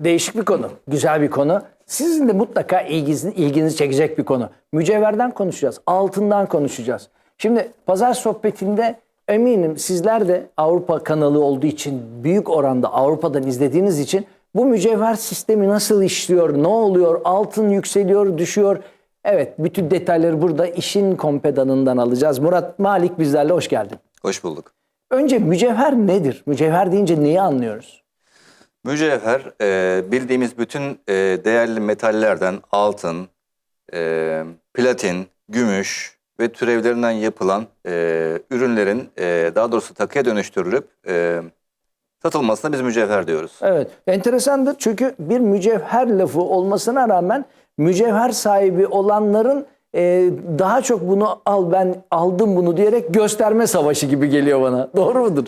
Değişik bir konu, güzel bir konu. Sizin de mutlaka ilginizi, ilginizi çekecek bir konu. Mücevherden konuşacağız, altından konuşacağız. Şimdi pazar sohbetinde eminim sizler de Avrupa kanalı olduğu için, büyük oranda Avrupa'dan izlediğiniz için bu mücevher sistemi nasıl işliyor, ne oluyor, altın yükseliyor, düşüyor. Evet, bütün detayları burada işin kompedanından alacağız. Murat Malik bizlerle hoş geldin. Hoş bulduk. Önce mücevher nedir? Mücevher deyince neyi anlıyoruz? Mücevher e, bildiğimiz bütün e, değerli metallerden altın, e, platin, gümüş ve türevlerinden yapılan e, ürünlerin e, daha doğrusu takıya dönüştürülüp e, satılmasına biz mücevher diyoruz. Evet. Enteresandır çünkü bir mücevher lafı olmasına rağmen mücevher sahibi olanların e, daha çok bunu al ben aldım bunu diyerek gösterme savaşı gibi geliyor bana. Doğru mudur?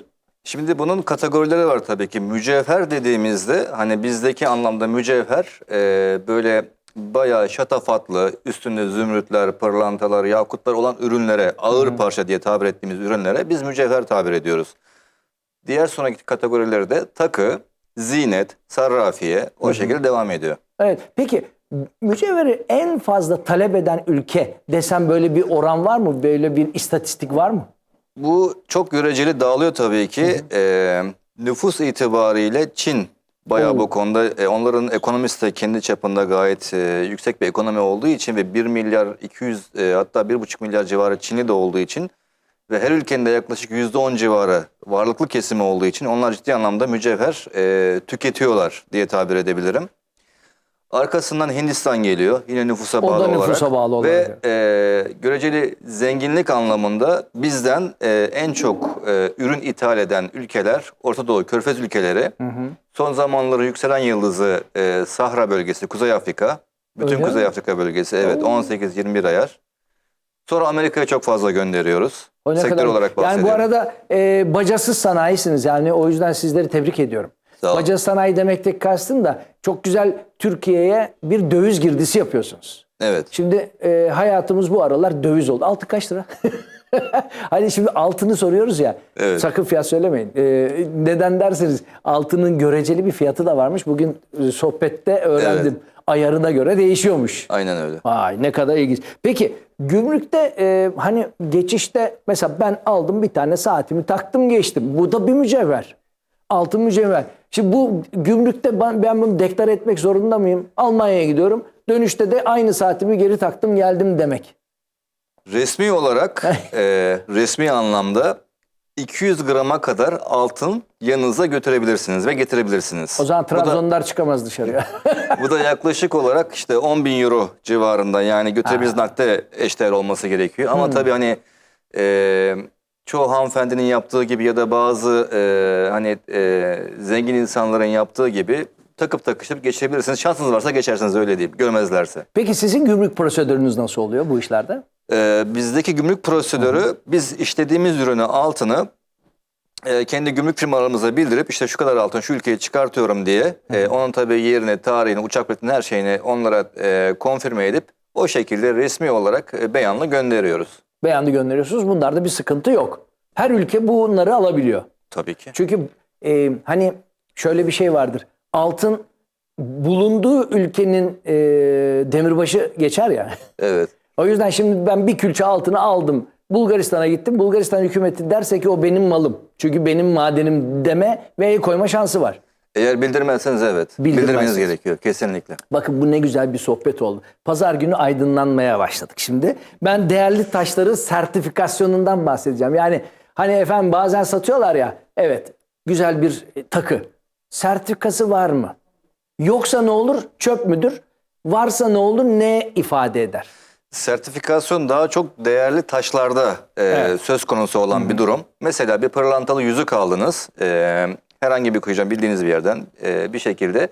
Şimdi bunun kategorileri var tabii ki. Mücevher dediğimizde hani bizdeki anlamda mücevher e, böyle bayağı şatafatlı, üstünde zümrütler, pırlantalar, yakutlar olan ürünlere, ağır parça diye tabir ettiğimiz ürünlere biz mücevher tabir ediyoruz. Diğer sonraki kategorileri de takı, zinet, sarrafiye o şekilde devam ediyor. Evet. Peki mücevheri en fazla talep eden ülke desem böyle bir oran var mı? Böyle bir istatistik var mı? Bu çok göreceli dağılıyor tabii ki. Ee, nüfus itibariyle Çin bayağı Oo. bu konuda e, onların ekonomisi de kendi çapında gayet e, yüksek bir ekonomi olduğu için ve 1 milyar 200 e, hatta 1,5 milyar civarı Çinli de olduğu için ve her ülkenin de yaklaşık %10 civarı varlıklı kesimi olduğu için onlar ciddi anlamda mücevher e, tüketiyorlar diye tabir edebilirim. Arkasından Hindistan geliyor yine nüfusa O da bağlı olarak. nüfusa bağlı Ve olarak. e, göreceli zenginlik anlamında bizden e, en çok e, ürün ithal eden ülkeler Orta Doğu Körfez ülkeleri. Son zamanları yükselen yıldızı e, Sahra bölgesi Kuzey Afrika. Bütün Öyle mi? Kuzey Afrika bölgesi evet 18-21 ayar. Sonra Amerika'ya çok fazla gönderiyoruz. O ne Sektör kadar- olarak Yani bahsediyorum. bu arada e, bacasız sanayisiniz. Yani o yüzden sizleri tebrik ediyorum. Sağ olun. Bacasız sanayi demektek kastım da çok güzel Türkiye'ye bir döviz girdisi yapıyorsunuz. Evet. Şimdi e, hayatımız bu aralar döviz oldu. Altın kaç lira? hani şimdi altını soruyoruz ya. Evet. Sakın fiyat söylemeyin. E, neden derseniz altının göreceli bir fiyatı da varmış. Bugün e, sohbette öğrendim. Ayarına göre değişiyormuş. Aynen öyle. Vay ne kadar ilginç. Peki gümrükte e, hani geçişte mesela ben aldım bir tane saatimi taktım geçtim. Bu da bir mücevher. Altın mücevher. Şimdi bu gümrükte ben, ben bunu deklar etmek zorunda mıyım? Almanya'ya gidiyorum. Dönüşte de aynı saatimi geri taktım geldim demek. Resmi olarak e, resmi anlamda 200 grama kadar altın yanınıza götürebilirsiniz ve getirebilirsiniz. O zaman Bu da- Trabzonlar çıkamaz dışarıya. Bu da yaklaşık olarak işte 10 bin euro civarında yani götürebiliriz nakde eşdeğer olması gerekiyor. Ama tabii hani e, çoğu hanımefendinin yaptığı gibi ya da bazı e, hani e, zengin insanların yaptığı gibi takıp takıştırıp geçebilirsiniz. Şansınız varsa geçersiniz öyle diyeyim görmezlerse. Peki sizin gümrük prosedürünüz nasıl oluyor bu işlerde? E, bizdeki gümrük prosedürü biz işlediğimiz ürünü altını e, kendi gümrük firmalarımıza bildirip işte şu kadar altın şu ülkeye çıkartıyorum diye e, onun tabii yerini, tarihini, uçak biletini her şeyini onlara e, konfirme edip o şekilde resmi olarak e, beyanla gönderiyoruz. Beyanı gönderiyorsunuz. Bunlarda bir sıkıntı yok. Her ülke bunları alabiliyor. Tabii ki. Çünkü e, hani şöyle bir şey vardır. Altın bulunduğu ülkenin e, demirbaşı geçer ya. Evet. O yüzden şimdi ben bir külçe altını aldım. Bulgaristan'a gittim. Bulgaristan hükümeti derse ki o benim malım. Çünkü benim madenim deme ve el koyma şansı var. Eğer bildirmezseniz evet. Bildirmeniz gerekiyor kesinlikle. Bakın bu ne güzel bir sohbet oldu. Pazar günü aydınlanmaya başladık şimdi. Ben değerli taşların sertifikasyonundan bahsedeceğim. Yani hani efendim bazen satıyorlar ya. Evet güzel bir takı. Sertifikası var mı? Yoksa ne olur? Çöp müdür? Varsa ne olur? Ne ifade eder? Sertifikasyon daha çok değerli taşlarda e, söz konusu olan bir durum. Mesela bir pırlantalı yüzük aldınız. e, herhangi bir kuyucan bildiğiniz bir yerden e, bir şekilde.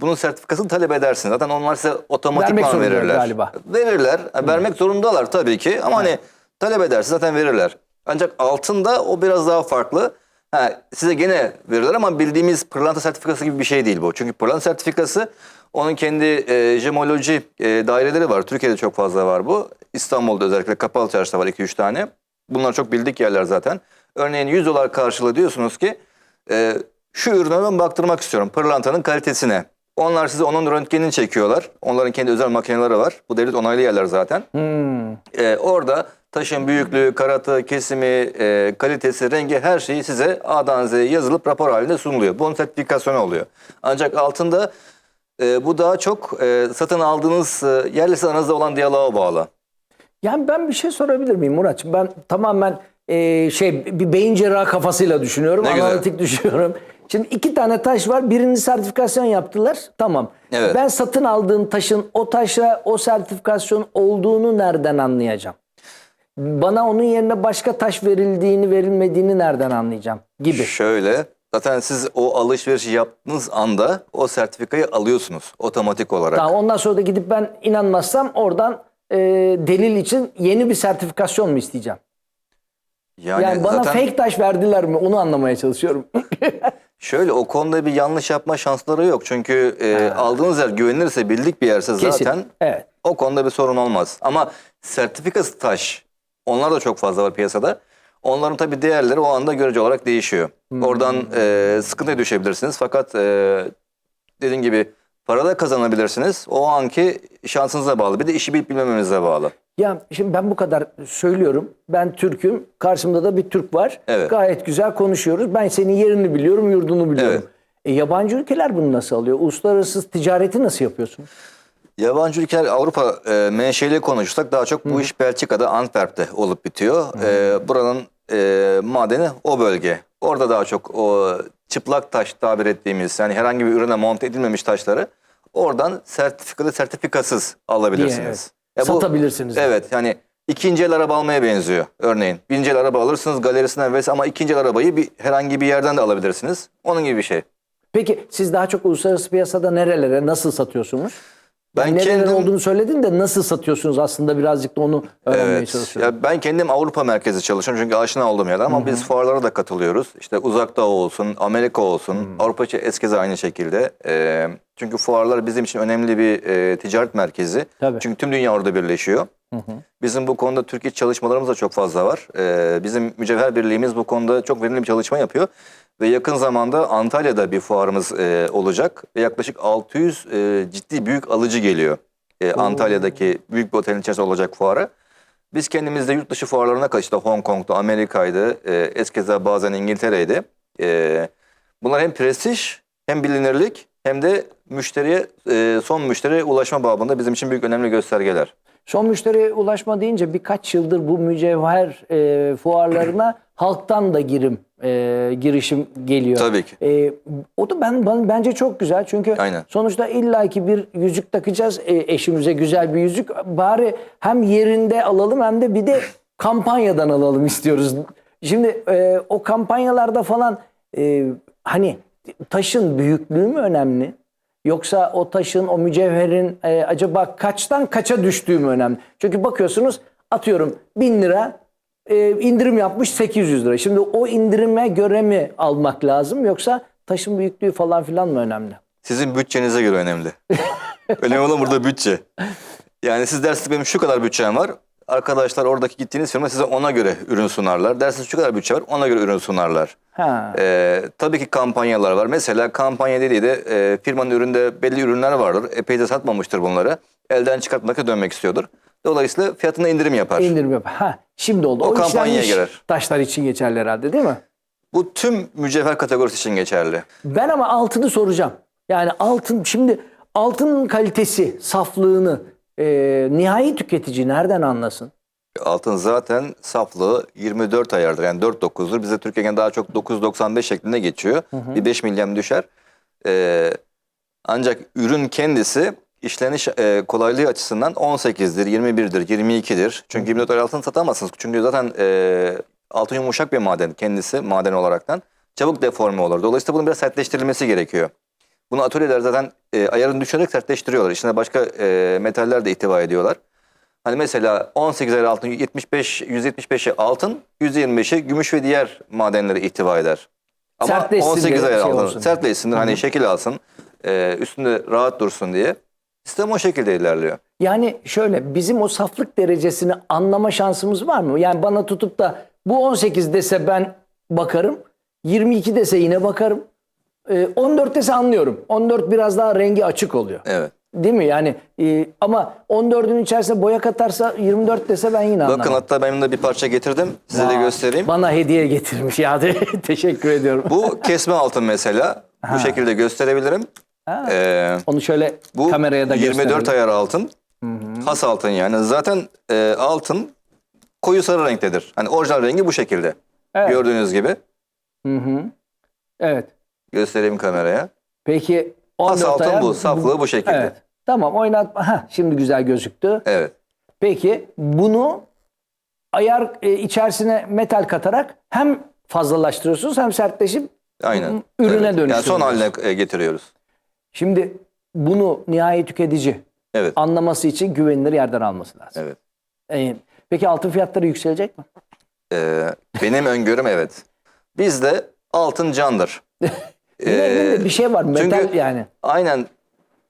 Bunun sertifikasını talep edersiniz. Zaten onlar size otomatikman verirler. galiba. Verirler. E, Vermek zorundalar tabii ki. Ama hani talep edersiniz zaten verirler. Ancak altında o biraz daha farklı. Ha, size gene verirler ama bildiğimiz pırlanta sertifikası gibi bir şey değil bu. Çünkü pırlanta sertifikası onun kendi e, jemoloji e, daireleri var. Türkiye'de çok fazla var bu. İstanbul'da özellikle Kapalı Çarşı'da var 2-3 tane. Bunlar çok bildik yerler zaten. Örneğin 100 dolar karşılığı diyorsunuz ki e, Şu ürüne ben baktırmak istiyorum. Pırlantanın kalitesine. Onlar size onun röntgenini çekiyorlar. Onların kendi özel makineleri var. Bu devlet onaylı yerler zaten. Ee, orada taşın büyüklüğü, karatı, kesimi, e, kalitesi, rengi her şeyi size A'dan Z'ye yazılıp rapor halinde sunuluyor. Bunun sertifikasyonu oluyor. Ancak altında e, bu daha çok e, satın aldığınız e, yerle aranızda olan diyaloğa bağlı. Yani ben bir şey sorabilir miyim Muratçım? Ben tamamen e, şey bir beyin cerrahı kafasıyla düşünüyorum. Ne güzel. analitik düşünüyorum. Şimdi iki tane taş var. Birini sertifikasyon yaptılar. Tamam. Evet. Ben satın aldığım taşın o taşa o sertifikasyon olduğunu nereden anlayacağım? Bana onun yerine başka taş verildiğini verilmediğini nereden anlayacağım? Gibi. Şöyle zaten siz o alışverişi yaptığınız anda o sertifikayı alıyorsunuz otomatik olarak. Tamam, ondan sonra da gidip ben inanmazsam oradan e, delil için yeni bir sertifikasyon mu isteyeceğim? Yani, Yani, bana zaten fake taş verdiler mi? Onu anlamaya çalışıyorum. şöyle o konuda bir yanlış yapma şansları yok. Çünkü e, aldığınız yer güvenilirse bildik bir yerse Kesin. zaten Evet. o konuda bir sorun olmaz. Ama sertifikası taş onlar da çok fazla var piyasada. Onların tabii değerleri o anda görece olarak değişiyor. Oradan e, sıkıntıya düşebilirsiniz. Fakat e, dediğim gibi para da kazanabilirsiniz. O anki şansınıza bağlı. Bir de işi bilip bilmemenize bağlı. Ya şimdi ben bu kadar söylüyorum. Ben Türk'üm. Karşımda da bir Türk var. Evet. Gayet güzel konuşuyoruz. Ben senin yerini biliyorum, yurdunu biliyorum. Evet. E, yabancı ülkeler bunu nasıl alıyor? Uluslararası ticareti nasıl yapıyorsun? Yabancı ülkeler Avrupa e, menşeli konuşursak daha çok bu iş Belçika'da Antwerp'te olup bitiyor. E, buranın e, madeni o bölge. Orada daha çok o çıplak taş tabir ettiğimiz yani herhangi bir ürüne monte edilmemiş taşları oradan sertifikalı sertifikasız alabilirsiniz. Diye, evet. bu- Satabilirsiniz. Evet yani ikinci el araba almaya benziyor örneğin. Birinci el araba alırsınız galerisinden vesaire ama ikinci el arabayı bir, herhangi bir yerden de alabilirsiniz. Onun gibi bir şey. Peki siz daha çok uluslararası piyasada nerelere, nasıl satıyorsunuz? Ben Yani kendim- olduğunu söyledin de nasıl satıyorsunuz aslında birazcık da onu öğrenmeye Evet. çalışıyorum. Ya ben kendim Avrupa merkezi çalışıyorum çünkü aşina olduğum yerler ama biz fuarlara da katılıyoruz. İşte Uzak Doğu olsun, Amerika olsun, Avrupa içi eskeze aynı şekilde. Ee, çünkü fuarlar bizim için önemli bir e, ticaret merkezi. Tabii. Çünkü tüm dünya orada birleşiyor. Bizim bu konuda Türkiye çalışmalarımız da çok fazla var. Ee, bizim Mücevher Birliğimiz bu konuda çok verimli bir çalışma yapıyor. Ve yakın zamanda Antalya'da bir fuarımız e, olacak. Ve yaklaşık 600 e, ciddi büyük alıcı geliyor. E, Antalya'daki büyük bir otelin içerisinde olacak fuara. Biz kendimiz de yurt dışı fuarlarına kaçtı. Hong Kong'da, Amerika'ydı, e, eskeza bazen İngiltere'ydi. E, bunlar hem prestij hem bilinirlik hem de müşteriye, e, son müşteriye ulaşma babında bizim için büyük önemli göstergeler. Son müşteriye ulaşma deyince birkaç yıldır bu mücevher e, fuarlarına halktan da girim e, girişim geliyor. Tabii ki. E, o da ben, ben bence çok güzel çünkü Aynen. sonuçta illaki bir yüzük takacağız e, eşimize güzel bir yüzük. Bari hem yerinde alalım hem de bir de kampanyadan alalım istiyoruz. Şimdi e, o kampanyalarda falan e, hani taşın büyüklüğü mü önemli? Yoksa o taşın, o mücevherin e, acaba kaçtan kaça düştüğü mü önemli? Çünkü bakıyorsunuz atıyorum 1000 lira e, indirim yapmış 800 lira. Şimdi o indirime göre mi almak lazım yoksa taşın büyüklüğü falan filan mı önemli? Sizin bütçenize göre önemli. önemli olan burada bütçe. Yani siz dersiniz benim şu kadar bütçem var. Arkadaşlar oradaki gittiğiniz firma size ona göre ürün sunarlar. Dersiniz şu kadar bütçe var ona göre ürün sunarlar. Ha. Ee, tabii ki kampanyalar var. Mesela kampanya dediği de e, firmanın üründe belli ürünler vardır. Epey de satmamıştır bunları. Elden çıkartmakla dönmek istiyordur. Dolayısıyla fiyatına indirim yapar. indirim yap. Ha, şimdi oldu. O kampanyaya işlenmiş girer. Taşlar için geçerli herhalde değil mi? Bu tüm mücevher kategorisi için geçerli. Ben ama altını soracağım. Yani altın şimdi altının kalitesi, saflığını e, nihai tüketici nereden anlasın? Altın zaten saflığı 24 ayardır. Yani 4.9'dur. Bize Türkiye'den daha çok 9.95 şeklinde geçiyor. Bir 5 milyem düşer. Ee, ancak ürün kendisi işleniş e, kolaylığı açısından 18'dir, 21'dir, 22'dir. Çünkü 24 ayar altın satamazsınız. Çünkü zaten e, altın yumuşak bir maden kendisi maden olaraktan. Çabuk deforme olur. Dolayısıyla bunun biraz sertleştirilmesi gerekiyor. Bunu atölyeler zaten e, ayarını düşürerek sertleştiriyorlar. İçine başka e, metaller de ihtiva ediyorlar. Hani mesela 18 ayar altın 75 175'i altın, 125'i gümüş ve diğer madenleri ihtiva eder. Ama Sertleşsin 18 diye ayar şey altın olsun. sertleşsin hani şekil alsın. e, üstünde rahat dursun diye. Sistem o şekilde ilerliyor. Yani şöyle bizim o saflık derecesini anlama şansımız var mı? Yani bana tutup da bu 18 dese ben bakarım. 22 dese yine bakarım. e, 14 dese anlıyorum. 14 biraz daha rengi açık oluyor. Evet. Değil mi? Yani e, ama 14'ün içerisine boya katarsa 24 dese ben yine anlamam. Bakın hatta ben de bir parça getirdim. Size de Aa, göstereyim. Bana hediye getirmiş ya. Teşekkür ediyorum. Bu kesme altın mesela. Bu şekilde gösterebilirim. Ee, Onu şöyle bu kameraya da 24 gösterelim. ayar altın. Has altın yani. Zaten e, altın koyu sarı renktedir. Hani orijinal rengi bu şekilde. Evet. Gördüğünüz gibi. Evet. Göstereyim kameraya. Peki Has 14 altın ayar- bu. Saflığı bu şekilde. Evet. Tamam oynat. Heh, şimdi güzel gözüktü. Evet. Peki bunu ayar e, içerisine metal katarak hem fazlalaştırıyorsunuz hem sertleşip Aynen. ürüne evet. Yani son haline e, getiriyoruz. Şimdi bunu nihai tüketici Evet. anlaması için güvenilir yerden alması lazım. Evet. E, peki altın fiyatları yükselecek mi? Ee, benim öngörüm evet. Bizde altın candır. Elinde bir şey var metal çünkü- yani. Aynen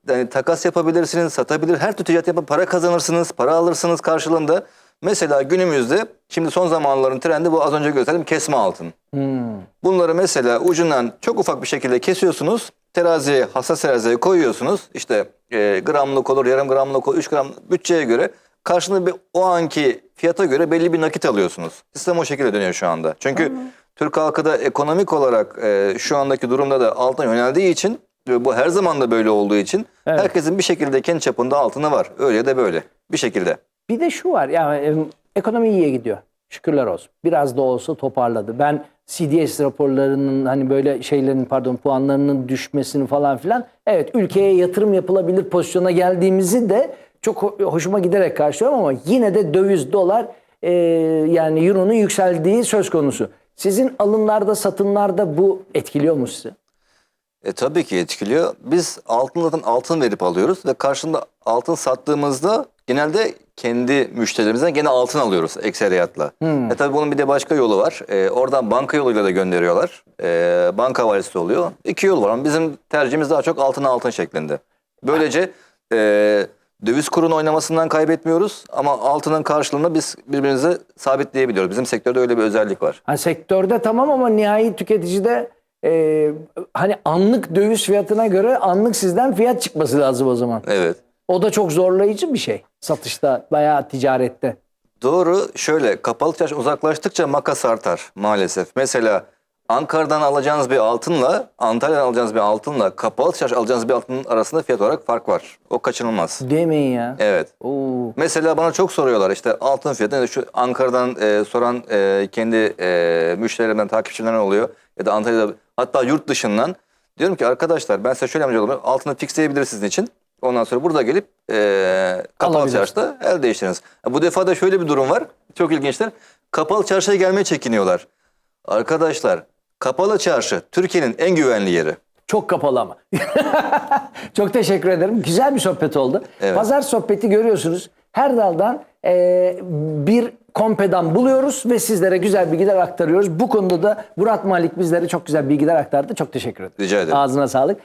yani takas yapabilirsiniz, satabilir. Her türlü ticaret yapıp para kazanırsınız, para alırsınız karşılığında. Mesela günümüzde şimdi son zamanların trendi bu az önce gösterdiğim kesme altın. Bunları mesela ucundan çok ufak bir şekilde kesiyorsunuz. Teraziye, hassas teraziye koyuyorsunuz. İşte e, gramlık olur, yarım gramlık olur, 3 gram bütçeye göre karşılığında bir, o anki fiyata göre belli bir nakit alıyorsunuz. Sistem o şekilde dönüyor şu anda. Çünkü Türk halkı da ekonomik olarak e, şu andaki durumda da altına yöneldiği için bu her zaman da böyle olduğu için Evet. herkesin bir şekilde kendi çapında altını var. Öyle da böyle. Bir şekilde. Bir de şu var yani ekonomi iyiye gidiyor. Şükürler olsun. Biraz da olsa toparladı. Ben CDS raporlarının hani böyle şeylerin pardon puanlarının düşmesini falan filan evet ülkeye yatırım yapılabilir pozisyona geldiğimizi de çok ho- hoşuma giderek karşılıyorum ama yine de döviz dolar e, yani euronun yükseldiği söz konusu. Sizin alımlarda satımlarda bu etkiliyor mu sizi? E tabii ki etkiliyor. Biz altından altın verip alıyoruz ve karşında altın sattığımızda genelde kendi müşterilerimizden gene altın alıyoruz ekseriyatla. E tabii bunun bir de başka yolu var. E, oradan banka yoluyla da gönderiyorlar. E, banka havalesi oluyor. İki yol var ama bizim tercihimiz daha çok altın altın şeklinde. Böylece e, döviz kurun oynamasından kaybetmiyoruz ama altının karşılığında biz birbirimize sabitleyebiliyoruz. Bizim sektörde öyle bir özellik var. Hani sektörde tamam ama nihai tüketicide e, hani anlık döviz fiyatına göre anlık sizden fiyat çıkması lazım o zaman. Evet. O da çok zorlayıcı bir şey satışta veya ticarette. Doğru. Şöyle kapalı çarşı uzaklaştıkça makas artar maalesef. Mesela Ankara'dan alacağınız bir altınla Antalya'dan alacağınız bir altınla kapalı çarşı alacağınız bir altının arasında fiyat olarak fark var. O kaçınılmaz. Demeyin ya. Evet. Oo. Mesela bana çok soruyorlar işte altın fiyatı nedir? Şu Ankara'dan e, soran e, kendi e, müşterilerimden takipçilerden oluyor ya da Antalya'da hatta yurt dışından diyorum ki arkadaşlar ben size şöyle olayım. Altını fixleyebiliriz sizin için. Ondan sonra burada gelip e, kapalı çarşıda el değiştiriniz. Bu defa da şöyle bir durum var. Çok ilginçler. Kapalı çarşıya gelmeye çekiniyorlar. Arkadaşlar kapalı çarşı Türkiye'nin en güvenli yeri. Çok kapalı ama. çok teşekkür ederim. Güzel bir sohbet oldu. Evet. Pazar sohbeti görüyorsunuz. Her daldan e, bir kompedan buluyoruz ve sizlere güzel bilgiler aktarıyoruz. Bu konuda da Murat Malik bizlere çok güzel bilgiler aktardı. Çok teşekkür ederim. Rica ederim. Ağzına sağlık.